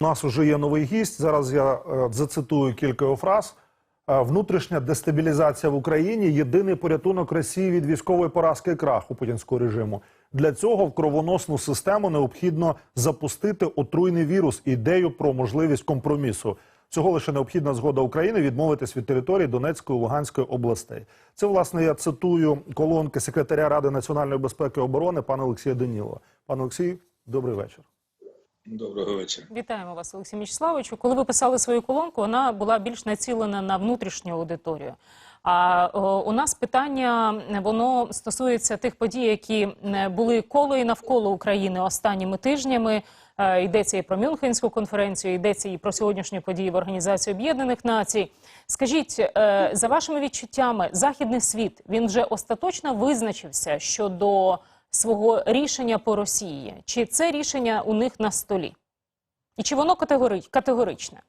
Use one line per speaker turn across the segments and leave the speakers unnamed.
У нас вже є новий гість. Зараз я е, зацитую кілька фраз. Е, Внутрішня дестабілізація в Україні єдиний порятунок Росії від військової поразки і краху путінського режиму. Для цього в кровоносну систему необхідно запустити отруйний вірус, ідею про можливість компромісу. Цього лише необхідна згода України відмовитись від території Донецької і Луганської областей. Це власне я цитую колонки секретаря Ради національної безпеки і оборони пана Олексія Данілова. Пане Олексій, добрий вечір.
Доброго вечора.
Вітаємо вас, Олексій Мічславовичу. Коли ви писали свою колонку, вона була більш націлена на внутрішню аудиторію. А у нас питання воно стосується тих подій, які е, були коло і навколо України останніми тижнями. Е, Йдеться і про Мюнхенську конференцію, йдеться і про сьогоднішні події в Організації Об'єднаних Націй. Скажіть, е, за вашими відчуттями, західний світ він вже остаточно визначився щодо свого рішення по Росії? Чи це рішення у них на столі? І чи воно категори... категоричне?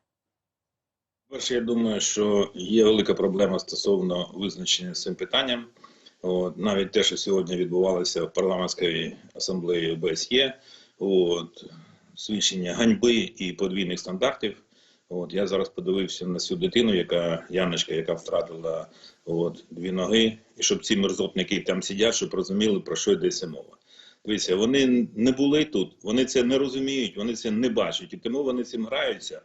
Перше, я думаю, що є велика проблема стосовно визначення цим питанням. От, навіть те, що сьогодні відбувалося в парламентській асамблеї ОБСЄ, от, свідчення ганьби і подвійних стандартів. От, я зараз подивився на цю дитину, яка Яночка, яка втратила от, дві ноги, і щоб ці мерзотники там сидять, щоб розуміли, про що йдеться мова. Дивіться, вони не були тут, вони це не розуміють, вони це не бачать, і тому вони цим граються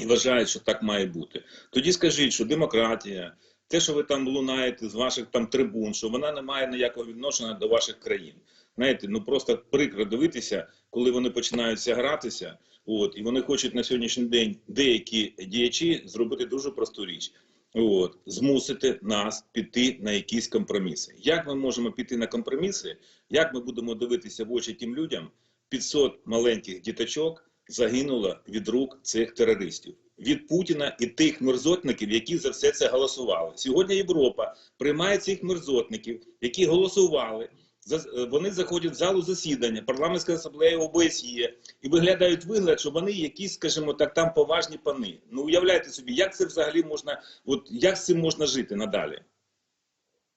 і вважають, що так має бути. Тоді скажіть, що демократія, те, що ви там лунаєте з ваших там трибун, що вона не має ніякого відношення до ваших країн. Знаєте, ну просто прикро дивитися, коли вони починаються гратися. От і вони хочуть на сьогоднішній день деякі діячі зробити дуже просту річ. От змусити нас піти на якісь компроміси. Як ми можемо піти на компроміси? Як ми будемо дивитися в очі тим людям? 500 маленьких діточок загинуло від рук цих терористів, від Путіна і тих мерзотників, які за все це голосували. Сьогодні Європа приймає цих мерзотників, які голосували. За- Вони заходять в залу засідання парламентської асамблеї ОБСЄ і виглядають вигляд, що вони якісь, скажімо так, там поважні пани. Ну уявляйте собі, як це взагалі можна, от як з цим можна жити надалі?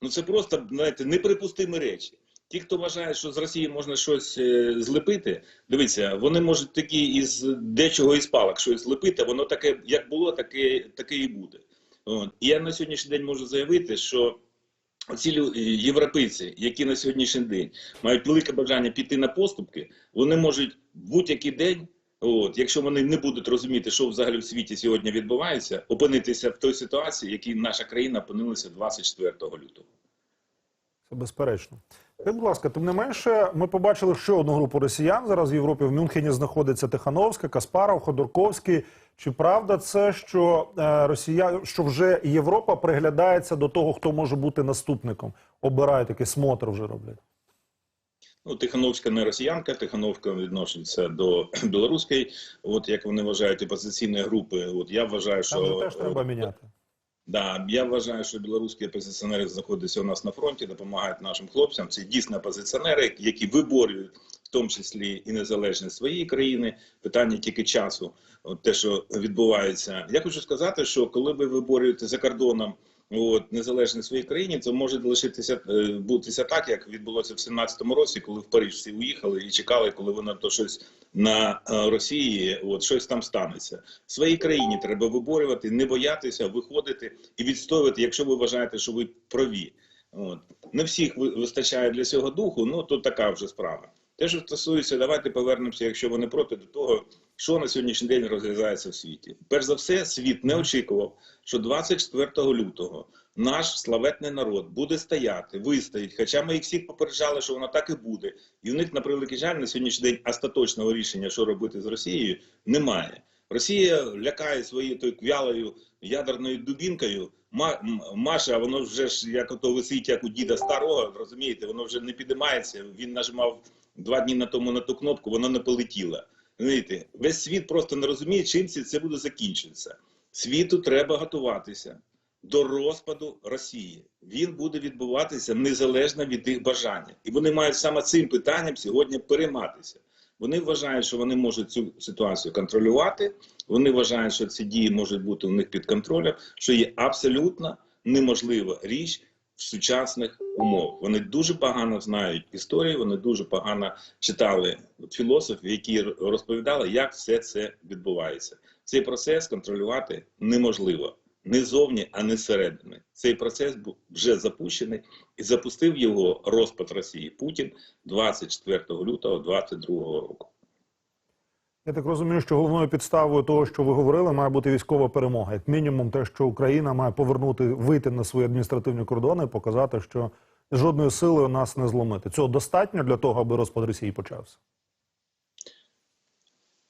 Ну це просто знаєте, неприпустимі речі. Ті, хто вважає, що з Росії можна щось е, злепити, дивіться, вони можуть такі із дечого із палок щось злепити, воно таке, як було, таке, таке і буде. От. І я на сьогоднішній день можу заявити, що Лю- е, європейці, які на сьогоднішній день мають велике бажання піти на поступки, вони можуть будь-який день, от, якщо вони не будуть розуміти, що взагалі в світі сьогодні відбувається, опинитися в той ситуації, в якій наша країна опинилася 24 лютого.
Це безперечно. Скажіть, будь ласка, тим не менше, ми побачили ще одну групу росіян. Зараз в Європі в Мюнхені знаходиться Тихановська, Каспаров, Ходорковський. Чи правда це, що е, Росія, що вже Європа приглядається до того, хто може бути наступником? Обирають такий смотр вже роблять.
Ну, Тихановська не росіянка, Тихановська відноситься до білоруської, от як вони вважають, опозиційної групи. От я вважаю, що
Там же теж треба міняти.
Да, я вважаю, що білоруські опозиціонери знаходяться у нас на фронті, допомагають нашим хлопцям. Це дійсно опозиціонери, які виборюють в тому числі і незалежність своєї країни. Питання тільки часу. От те, що відбувається. Я хочу сказати, що коли ви виборюєте за кордоном. От незалежність своїй країні, це може лишитися е, бутися так, як відбулося в 17-му році, коли в Париж всі уїхали і чекали, коли воно то щось на е, Росії, от щось там станеться. В своїй країні треба виборювати, не боятися, виходити і відстоювати, якщо ви вважаєте, що ви праві. От не всіх ви- вистачає для цього духу. Ну то така вже справа. Те, що стосується, давайте повернемося, якщо вони проти до того, що на сьогоднішній день розглядається в світі. Перш за все, світ не очікував, що 24 лютого наш славетний народ буде стояти, вистоїть. Хоча ми їх всіх попереджали, що воно так і буде, і в них на превеликий жаль на сьогоднішній день остаточного рішення, що робити з Росією, немає. Росія лякає своєю тою квялою ядерною дубінкою. Ма- Маша, воно вже ж як ото висить, як у діда старого, розумієте, воно вже не підіймається. Він нажимав два дні на тому на ту кнопку, воно не полетіло. Знаєте, весь світ просто не розуміє, чим це буде закінчитися. Світу треба готуватися до розпаду Росії. Він буде відбуватися незалежно від їх бажання, і вони мають саме цим питанням сьогодні перейматися. Вони вважають, що вони можуть цю ситуацію контролювати. Вони вважають, що ці дії можуть бути у них під контролем, що є абсолютно неможлива річ в сучасних умовах. Вони дуже погано знають історію, вони дуже погано читали філософів, які розповідали, як все це відбувається. Цей процес контролювати неможливо не зовні, а не зсередини. Цей процес був вже запущений і запустив його розпад Росії Путін 24 лютого 2022 року.
Я так розумію, що головною підставою того, що ви говорили, має бути військова перемога. Як мінімум, те, що Україна має повернути, вийти на свої адміністративні кордони, і показати, що жодною силою нас не зломити. Цього достатньо для того, аби розпад Росії почався.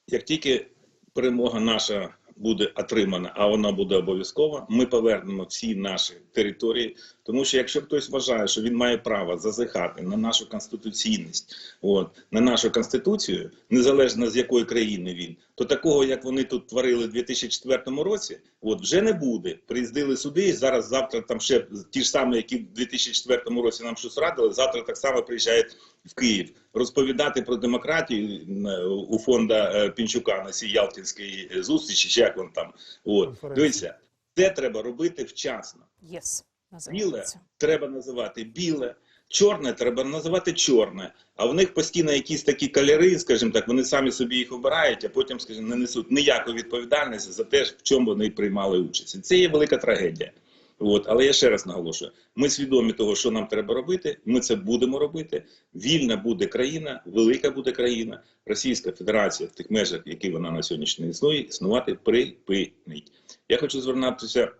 Як тільки перемога наша буде отримана, а вона буде обов'язкова, ми повернемо всі наші території. Тому що якщо хтось вважає, що він має право зазихати на нашу конституційність, от на нашу конституцію, незалежно з якої країни він, то такого, як вони тут творили в 2004 році, от вже не буде. Приїздили сюди, і зараз завтра там ще ті ж самі, які в 2004 році нам щось радили, завтра так само приїжджають в Київ розповідати про демократію у фонда е, Пінчука на цій Ялтинській зустрічі, чи як він там. От дивіться, це треба робити вчасно.
Єс.
Біле треба називати біле, чорне треба називати чорне. А в них постійно якісь такі кольори, скажімо так, вони самі собі їх обирають, а потім, скажімо, не несуть ніякої відповідальності за те, в чому вони приймали участь. І це є велика трагедія. От, але я ще раз наголошую: ми свідомі того, що нам треба робити. Ми це будемо робити. Вільна буде країна, велика буде країна. Російська Федерація в тих межах, які вона на сьогоднішній існує, існувати припинить. Я хочу звернутися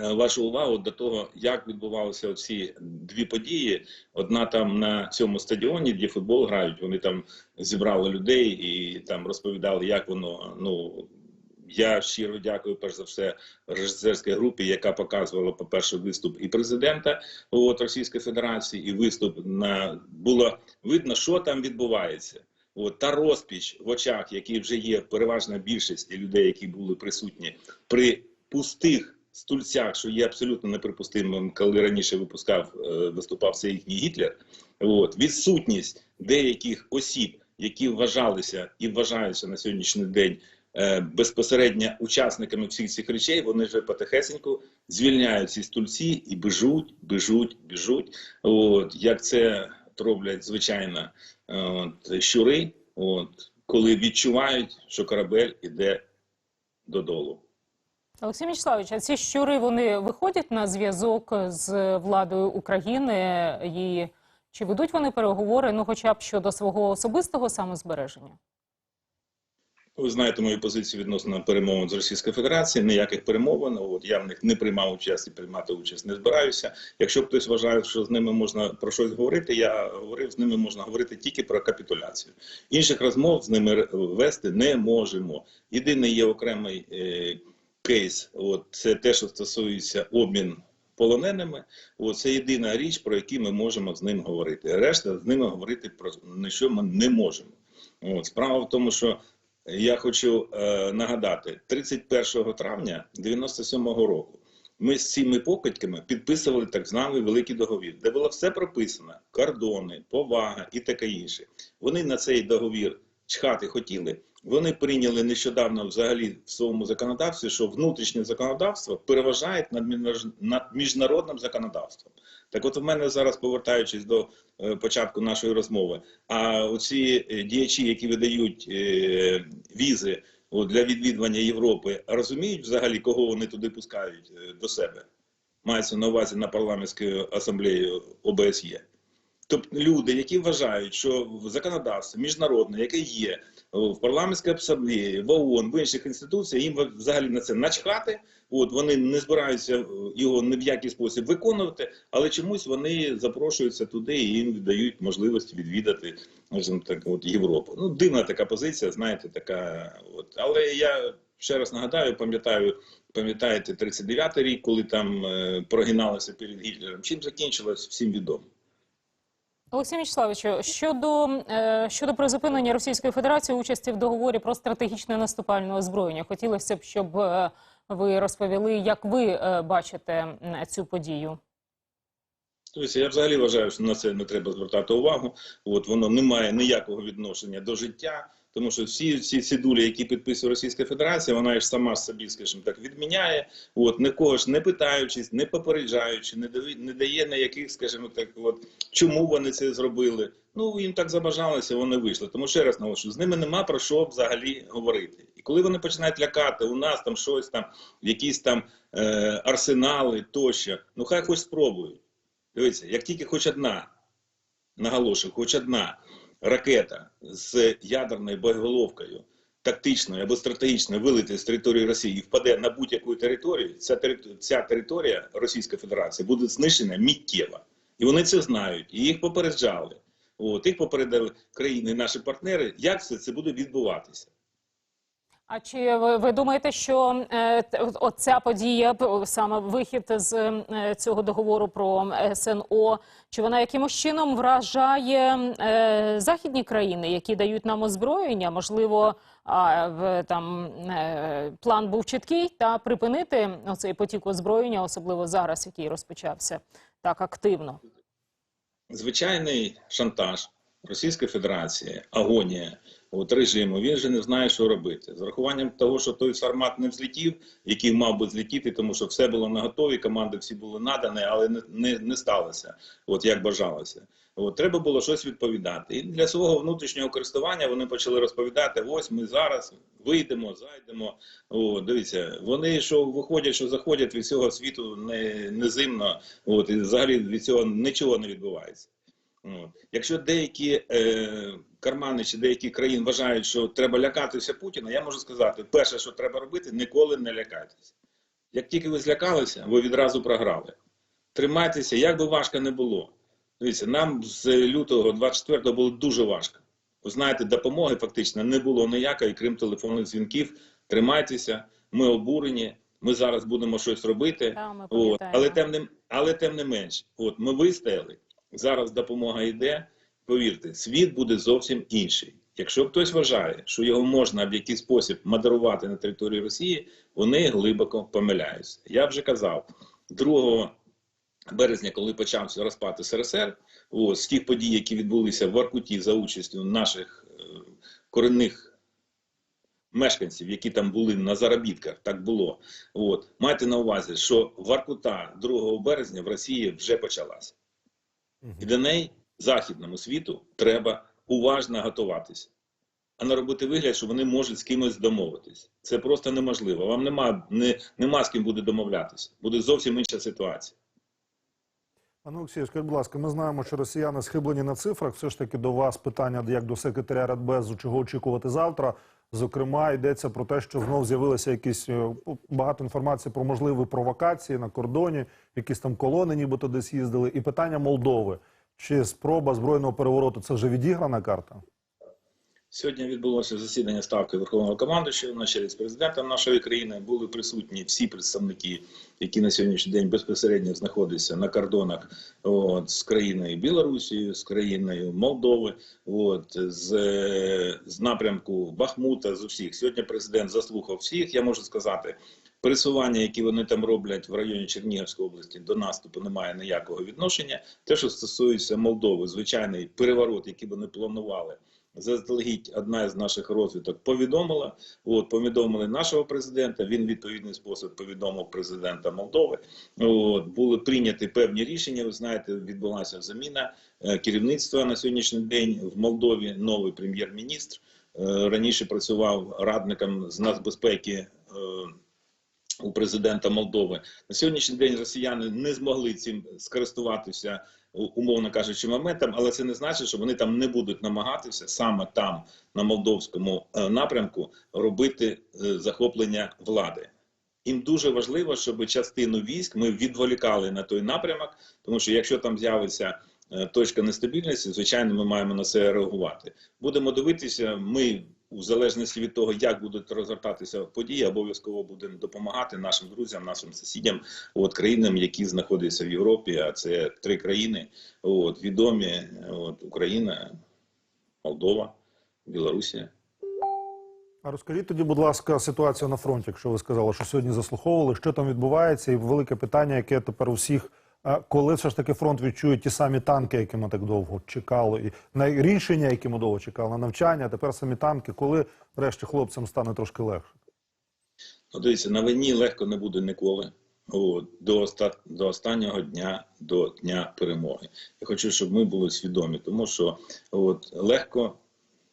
вашу увагу до того, як відбувалися ці дві події. Одна там на цьому стадіоні, де футбол грають, вони там зібрали людей і там розповідали, як воно. Ну я щиро дякую, перш за все, режисерській групі, яка показувала, по-перше, виступ і президента от, Російської Федерації, і виступ на було видно, що там відбувається. От та розпіч в очах, які вже є переважна більшість людей, які були присутні при пустих стульцях, що є абсолютно неприпустимим, коли раніше випускав е, виступав цей їхній Гітлер. От відсутність деяких осіб, які вважалися і вважаються на сьогоднішній день е, безпосередньо учасниками всіх цих речей, вони вже потихесеньку звільняють ці стульці і біжуть, біжуть, біжуть. От як це роблять звичайно е, от, щури, от коли відчувають, що корабель іде додолу.
Олексій Мічславович, а ці щури вони виходять на зв'язок з владою України і чи ведуть вони переговори, ну хоча б щодо свого особистого самозбереження?
Ви знаєте мою позицію відносно перемовин з Російською Федерацією. Ніяких перемовин. От я в них не приймав участь і приймати участь не збираюся. Якщо хтось вважає, що з ними можна про щось говорити, я говорив, з ними можна говорити тільки про капітуляцію. Інших розмов з ними вести не можемо. Єдиний є окремий е, кейс. От це те, що стосується обмін полоненими. От це єдина річ, про яку ми можемо з ним говорити. Решта з ними говорити про що ми не можемо. От справа в тому, що я хочу е, нагадати, 31 травня 97-го року ми з цими покидьками підписували так званий великий договір, де було все прописано: кордони, повага і таке інше. Вони на цей договір чхати хотіли. Вони прийняли нещодавно взагалі в своєму законодавстві, що внутрішнє законодавство переважає над міжнародним законодавством. Так от у мене зараз, повертаючись до е, початку нашої розмови, а оці е, діячі, які видають е, візи для відвідування Європи, розуміють взагалі, кого вони туди пускають до себе? Мається на увазі на парламентській асамблеї ОБСЄ. Тобто люди, які вважають, що в законодавстві міжнародне, яке є в парламентській асамблеї, в ООН, в інших інституціях, їм взагалі на це начхати. От вони не збираються його ні в який спосіб виконувати, але чомусь вони запрошуються туди і їм дають можливість відвідати скажімо так, от Європу. Ну дивна така позиція, знаєте, така. От але я ще раз нагадаю, пам'ятаю, пам'ятаєте 39-й рік, коли там е, прогиналися перед Гітлером. Чим закінчилось, всім відомо.
Олексій Мічславовичу, щодо, е, щодо призупинення Російської Федерації участі в договорі про стратегічне наступальне озброєння, хотілося б, щоб е, ви розповіли, як ви е, бачите цю подію.
Тобто я взагалі вважаю, що на це не треба звертати увагу. От воно не має ніякого відношення до життя, тому що всі ці сідулі, які підписує Російська Федерація, вона ж сама собі, скажімо так, відміняє. От нікого ж не питаючись, не попереджаючи, не дає, не дає на яких, скажімо так, от чому вони це зробили. Ну їм так забажалося, вони вийшли. Тому ще раз наголошую, з ними нема про що взагалі говорити. І коли вони починають лякати, у нас там щось там, якісь там е, арсенали тощо, ну хай хоч спробують. Дивіться, як тільки хоч одна, наголошую, хоч одна ракета з ядерною боєголовкою, тактичною або стратегічною вилити з території Росії і впаде на будь-яку територію, ця, тери- ця територія Російської Федерації буде знищена миттєво. І вони це знають, і їх попереджали. От, їх попередили країни, наші партнери, як все це буде відбуватися.
А чи ви, ви думаєте, що е, оця подія, саме вихід з е, цього договору про СНО, чи вона якимось чином вражає е, західні країни, які дають нам озброєння? Можливо, а, в там план був чіткий та припинити оцей потік озброєння, особливо зараз, який розпочався так активно.
звичайний шантаж Російської Федерації, агонія от, режиму, він же не знає, що робити. З урахуванням того, що той формат не взлетів, який мав би злетіти, тому що все було наготові, команди всі були надані, але не, не, не сталося, от як бажалося. От, треба було щось відповідати. І для свого внутрішнього користування вони почали розповідати: ось ми зараз вийдемо, зайдемо. О, дивіться, вони що виходять, що заходять від цього світу не, незимно, от, і взагалі від цього нічого не відбувається. От. Якщо деякі е, кармани чи деякі країни вважають, що треба лякатися Путіна, я можу сказати, перше, що треба робити, ніколи не лякайтеся. Як тільки ви злякалися, ви відразу програли. Тримайтеся, як би важко не було. Дивіться, нам з лютого 24-го було дуже важко. Ви знаєте, допомоги фактично не було ніякої, крім телефонних дзвінків. Тримайтеся, ми обурені, ми зараз будемо щось робити.
Та, ми
От. Але, тим не, але тим не менш, от ми вистояли, зараз допомога йде. Повірте, світ буде зовсім інший. Якщо хтось вважає, що його можна в якийсь спосіб модерувати на території Росії, вони глибоко помиляються. Я вже казав, 2 березня, коли почався розпад СРСР, з тих подій, які відбулися в Воркуті за участю наших е, корінних мешканців, які там були на заробітках, так було. От майте на увазі, що Воркута 2 березня в Росії вже почалася, і до неї західному світу треба уважно готуватися. А не робити вигляд, що вони можуть з кимось домовитись. Це просто неможливо. Вам нема, не, нема з ким буде домовлятися. Буде зовсім інша ситуація.
Пане Олексію, скажіть, будь ласка, ми знаємо, що росіяни схиблені на цифрах. Все ж таки до вас питання як до секретаря Радбезу, чого очікувати завтра. Зокрема, йдеться про те, що знов з'явилося якісь е, багато інформації про можливі провокації на кордоні, якісь там колони, нібито десь їздили. І питання Молдови. Чи спроба збройного перевороту це вже відіграна карта?
Сьогодні відбулося засідання ставки Верховного командуючого на чолі з президентом нашої країни. Були присутні всі представники, які на сьогоднішній день безпосередньо знаходяться на кордонах от, з країною Білорусією, з країною Молдови, от, з, з напрямку Бахмута, з усіх. Сьогодні президент заслухав всіх. Я можу сказати, пересування, які вони там роблять в районі Чернігівської області, до наступу немає ніякого відношення. Те, що стосується Молдови, звичайний переворот, який вони планували. Заздалегідь одна з наших розвиток повідомила. От повідомили нашого президента. Він відповідний спосіб повідомив президента Молдови. От були прийняті певні рішення. Ви знаєте, відбулася заміна е, керівництва на сьогоднішній день в Молдові. Новий прем'єр-міністр Е, раніше працював радником з нацбезпеки. У президента Молдови на сьогоднішній день росіяни не змогли цим скористуватися, умовно кажучи, моментом, але це не значить, що вони там не будуть намагатися саме там, на молдовському е, напрямку, робити е, захоплення влади. Їм дуже важливо, щоб частину військ ми відволікали на той напрямок, тому що якщо там з'явиться е, точка нестабільності, звичайно, ми маємо на це реагувати. Будемо дивитися. Ми у залежності від того, як будуть розгортатися події, обов'язково будемо допомагати нашим друзям, нашим сусідям, от країнам, які знаходяться в Європі. А це три країни, от відомі: от Україна, Молдова, Білорусія.
А розкажіть тоді, будь ласка, ситуацію на фронті, якщо ви сказали, що сьогодні заслуховували, що там відбувається, і велике питання, яке тепер усіх коли все ж таки фронт відчує ті самі танки, які ми так довго чекали, і на рішення, які ми довго чекали, на навчання, а тепер самі танки, коли врешті хлопцям стане трошки легше.
Ну, дивіться, на війні легко не буде ніколи. От, до, оста... до останнього дня, до дня перемоги. Я хочу, щоб ми були свідомі, тому що от, легко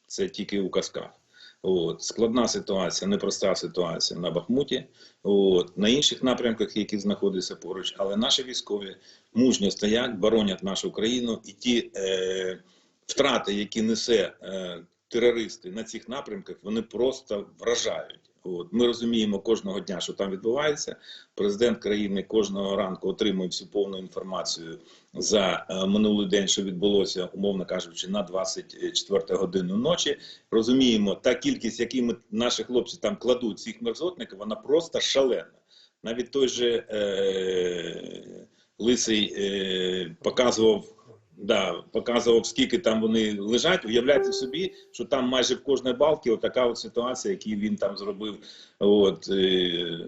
це тільки у казках. От, складна ситуація, непроста ситуація на Бахмуті, от, на інших напрямках, які знаходяться поруч, але наші військові мужньо стоять, боронять нашу країну, і ті е, втрати, які несе е, терористи на цих напрямках, вони просто вражають. От ми розуміємо кожного дня, що там відбувається. Президент країни кожного ранку отримує всю повну інформацію за е, минулий день, що відбулося, умовно кажучи, на 24 годину ночі. Розуміємо, та кількість, які ми наші хлопці там кладуть цих мерзотників, вона просто шалена. Навіть той же е, лисий е, показував. Да, показував, скільки там вони лежать. Уявляйте собі, що там майже в кожній балці отака от ситуація, яку він там зробив. От е,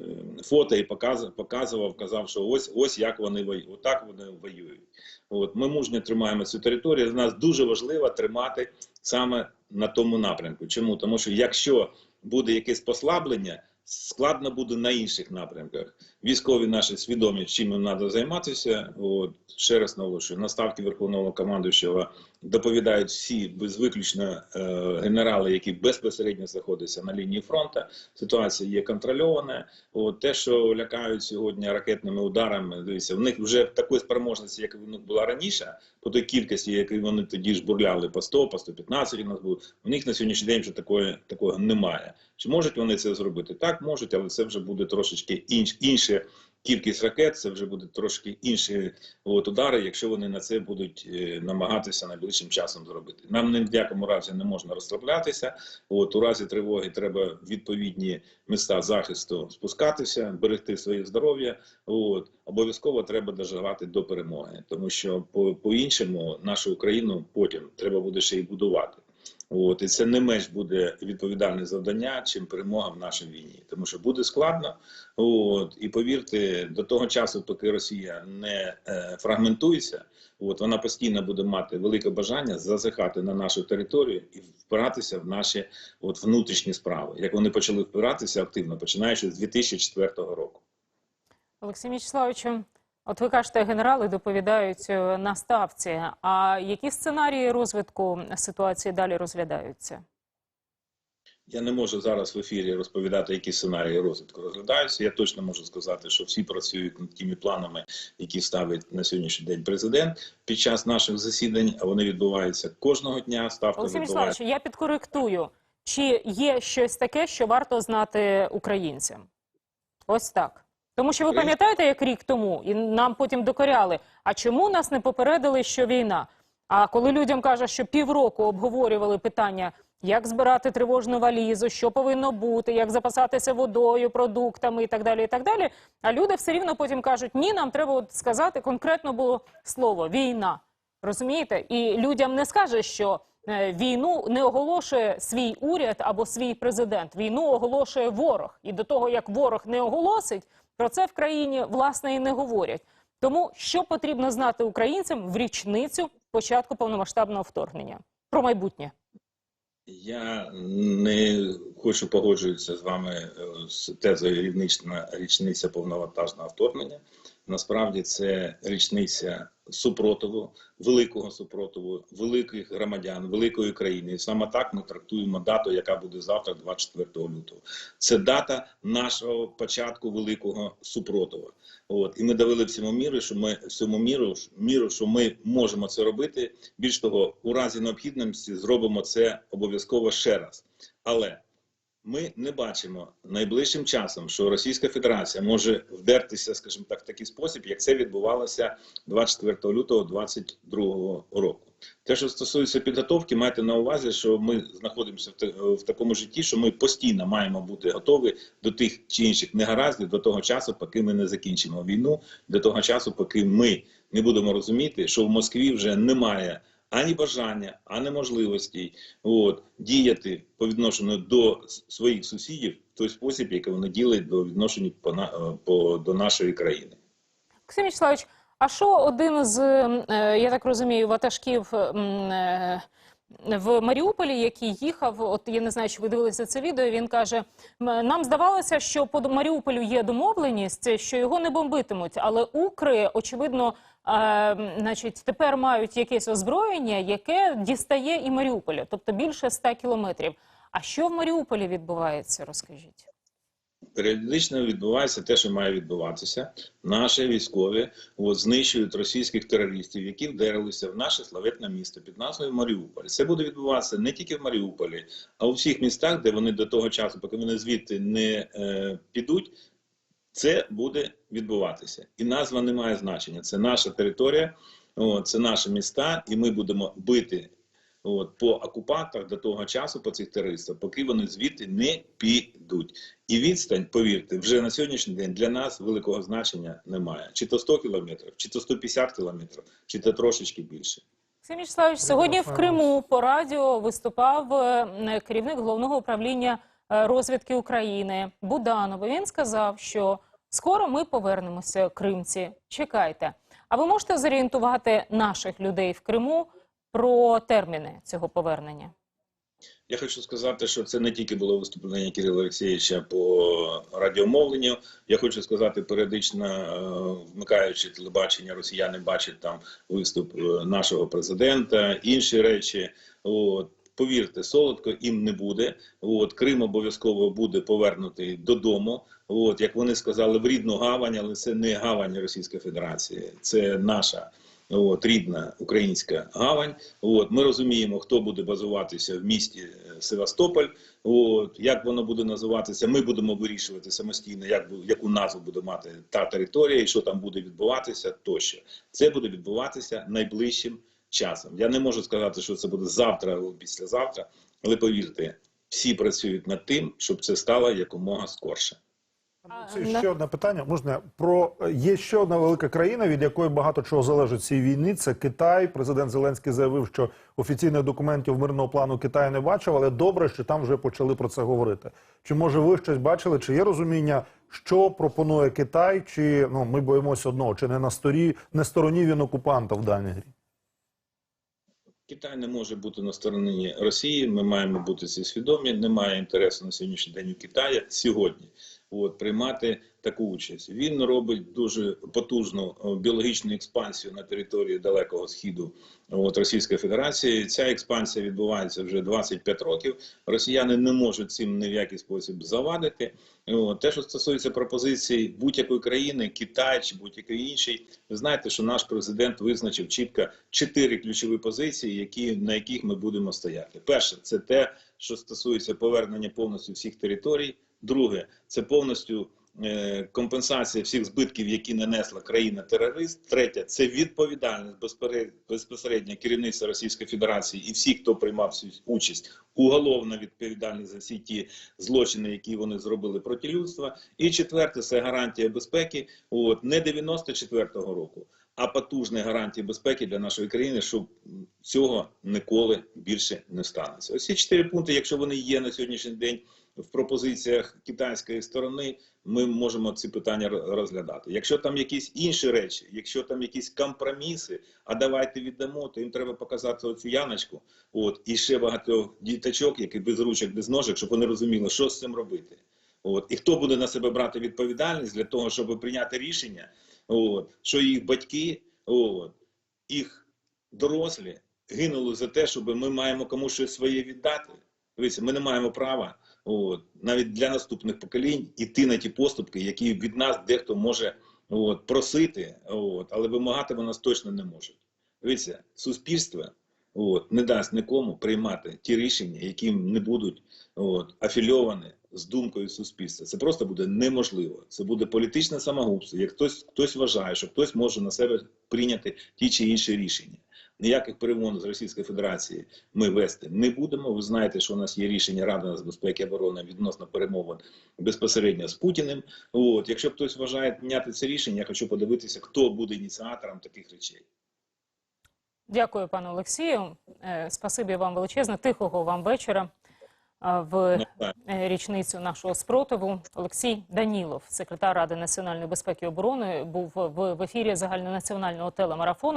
фото і показував, показував, казав, що ось ось як вони воюють. Отак вони воюють. От ми мужньо тримаємо цю територію. Для нас дуже важливо тримати саме на тому напрямку. Чому? Тому що якщо буде якесь послаблення, складно буде на інших напрямках. Військові наші свідомі, чим їм треба займатися. От ще раз наголошую, на ставки верховного командуючого доповідають всі без виключно е, генерали, які безпосередньо знаходяться на лінії фронту. Ситуація є контрольована. От те, що лякають сьогодні ракетними ударами, дивіться, в них вже такої спроможності, як в них була раніше, по той кількості, які вони тоді ж бурляли по 100, по 115 у нас було. У них на сьогоднішній день вже такої такого немає. Чи можуть вони це зробити? Так, можуть, але це вже буде трошечки інш, інша кількість ракет, це вже буде трошки інші от, удари, якщо вони на це будуть е, намагатися найближчим часом зробити. Нам ні в якому разі не можна розслаблятися. От у разі тривоги треба відповідні міста захисту спускатися, берегти своє здоров'я. От обов'язково треба доживати до перемоги, тому що по, по іншому нашу Україну потім треба буде ще й будувати. От і це не менш буде відповідальне завдання, чим перемога в нашій війні, тому що буде складно. От і повірте, до того часу, поки Росія не е, фрагментується, от вона постійно буде мати велике бажання зазихати на нашу територію і впиратися в наші от внутрішні справи, як вони почали впиратися активно, починаючи з 2004 року.
Олексій Мячеславовичу, от ви кажете, генерали доповідають е, на ставці. А які сценарії розвитку ситуації далі розглядаються?
Я не можу зараз в ефірі розповідати, які сценарії розвитку розглядаються. Я точно можу сказати, що всі працюють над тими планами, які ставить на сьогоднішній день президент під час наших засідань. А вони відбуваються кожного дня. Ставка
Олексій. Мячеславович, я підкоректую. Чи є щось таке, що варто знати українцям? Ось так. Тому що ви пам'ятаєте, як рік тому, і нам потім докоряли, а чому нас не попередили, що війна? А коли людям кажуть, що півроку обговорювали питання, як збирати тривожну валізу, що повинно бути, як запасатися водою, продуктами і так далі, і так далі. А люди все рівно потім кажуть, ні, нам треба от сказати конкретно було слово війна. Розумієте? І людям не скаже, що е, війну не оголошує свій уряд або свій президент. Війну оголошує ворог. І до того, як ворог не оголосить, про це в країні власне і не говорять. Тому що потрібно знати українцям в річницю початку повномасштабного вторгнення про майбутнє.
Я не хочу погоджуватися з вами е, з тезою річниця повновантажного вторгнення. Насправді це річниця супротиву, великого супротиву, великих громадян, великої країни. І саме так ми трактуємо дату, яка буде завтра, 24 лютого. Це дата нашого початку великого супротиву. От і ми довели всьому міру, що ми всьому міру, міру, що ми можемо це робити. Більш того, у разі необхідності зробимо це обов'язково ще раз. Але ми не бачимо найближчим часом, що Російська Федерація може вдертися, скажімо так, в такий спосіб, як це відбувалося 24 лютого 2022 року. Те, що стосується підготовки, майте на увазі, що ми знаходимося в, та- такому житті, що ми постійно маємо бути готові до тих чи інших негараздів до того часу, поки ми не закінчимо війну, до того часу, поки ми не будемо розуміти, що в Москві вже немає ані бажання, ані можливості от, діяти по відношенню до своїх сусідів в той спосіб, який вони ділять до відношення по, е, по, до нашої країни.
Олексій Мячеславович, А що один з, е, я так розумію, ватажків е, в Маріуполі, який їхав, от я не знаю, чи ви дивилися це відео, він каже, нам здавалося, що по Маріуполю є домовленість, що його не бомбитимуть, але Укри, очевидно, е, значить, тепер мають якесь озброєння, яке дістає і Маріуполя, тобто більше 100 кілометрів. А що в Маріуполі відбувається, розкажіть?
Періодично відбувається те, що має відбуватися. Наші військові от, знищують російських терористів, які вдарилися в наше славетне місто під назвою Маріуполь. Це буде відбуватися не тільки в Маріуполі, а у всіх містах, де вони до того часу, поки вони звідти не е, підуть. Це буде відбуватися, і назва не має значення. Це наша територія, це наші міста, і ми будемо бити по окупантах до того часу, по цих терористах, поки вони звідти не підуть. І відстань, повірте, вже на сьогоднішній день для нас великого значення немає. Чи то 100 кілометрів, чи то 150 кілометрів, чи то трошечки більше.
Олексій Вячеславович, сьогодні в Криму по радіо виступав е, керівник головного управління розвідки України Буданов. І Він сказав, що скоро ми повернемося, кримці. Чекайте. А ви можете зорієнтувати наших людей в Криму про терміни цього повернення?
Я хочу сказати, що це не тільки було виступлення Кирила Олексійовича по радіомовленню. Я хочу сказати, періодично е, вмикаючи телебачення, росіяни бачать там виступ е, нашого президента, інші речі. От. Повірте, солодко їм не буде. От Крим обов'язково буде повернутий додому. От як вони сказали, в рідну гавань, але це не гавань Російської Федерації, це наша от, рідна українська гавань. От, ми розуміємо, хто буде базуватися в місті е, Севастополь. От, як воно буде називатися, ми будемо вирішувати самостійно, як, яку назву буде мати та територія і що там буде відбуватися тощо. Це буде відбуватися найближчим часом. Я не можу сказати, що це буде завтра або післязавтра, але повірте, всі працюють над тим, щоб це стало якомога скорше.
Це ще одне питання. Можна про є ще одна велика країна, від якої багато чого залежить цій війні. Це Китай. Президент Зеленський заявив, що офіційних документів мирного плану Китай не бачив, але добре, що там вже почали про це говорити. Чи може ви щось бачили? Чи є розуміння, що пропонує Китай? Чи ну ми боїмося одного? Чи не на сторі не стороні він окупанта в даній грі?
Китай не може бути на стороні Росії. Ми маємо бути ці свідомі. Немає інтересу на сьогоднішній день у Китая сьогодні. От приймати таку участь. Він робить дуже потужну е, біологічну експансію на території далекого східу от, Російської Федерації. Ця експансія відбувається вже 25 років. Росіяни не можуть цим ні в який спосіб завадити. От, те, що стосується пропозицій будь-якої країни, Китай чи будь-якої іншої, ви знаєте, що наш президент визначив чітко чотири ключові позиції, які на яких ми будемо стояти. Перше, це те, що стосується повернення повністю всіх територій. Друге, це повністю компенсація всіх збитків, які нанесла країна-терорист. Третє це відповідальність безпосередньо керівництва Російської Федерації і всіх, хто приймав участь, уголовна відповідальність за всі ті злочини, які вони зробили проти людства. І четверте це гарантія безпеки. От не 94-го року. А потужні гарантії безпеки для нашої країни, щоб цього ніколи більше не станеться. Ось ці чотири пункти, якщо вони є на сьогоднішній день в пропозиціях китайської сторони, ми можемо ці питання розглядати. Якщо там якісь інші речі, якщо там якісь компроміси, а давайте віддамо, то їм треба показати оцю яночку. От і ще багато діточок, які без ручок, без ножок, щоб вони розуміли, що з цим робити. От і хто буде на себе брати відповідальність для того, щоб прийняти рішення, от що їх батьки, от їх дорослі гинули за те, щоб ми маємо комусь щось своє віддати. Дивіться, ми не маємо права, от, навіть для наступних поколінь іти на ті поступки, які від нас дехто може от, просити, от, але вимагати вони нас точно не можуть. Дивіться, суспільство от, не дасть нікому приймати ті рішення, які не будуть от, афільовані з думкою суспільства. Це просто буде неможливо. Це буде політичне самогубство. Як хтось, хтось вважає, що хтось може на себе прийняти ті чи інші рішення. Ніяких перемовин з Російської Федерації ми вести не будемо. Ви знаєте, що у нас є рішення Ради з безпеки і оборони відносно перемовин безпосередньо з Путіним. От якщо хтось вважає міняти це рішення, я хочу подивитися, хто буде ініціатором таких речей.
Дякую, пане Олексію. Е, Спасибі вам величезне. Тихого вам вечора. в
Ну,
е, річницю нашого спротиву. Олексій Данілов, секретар Ради національної безпеки і оборони, був в ефірі загальнонаціонального телемарафону.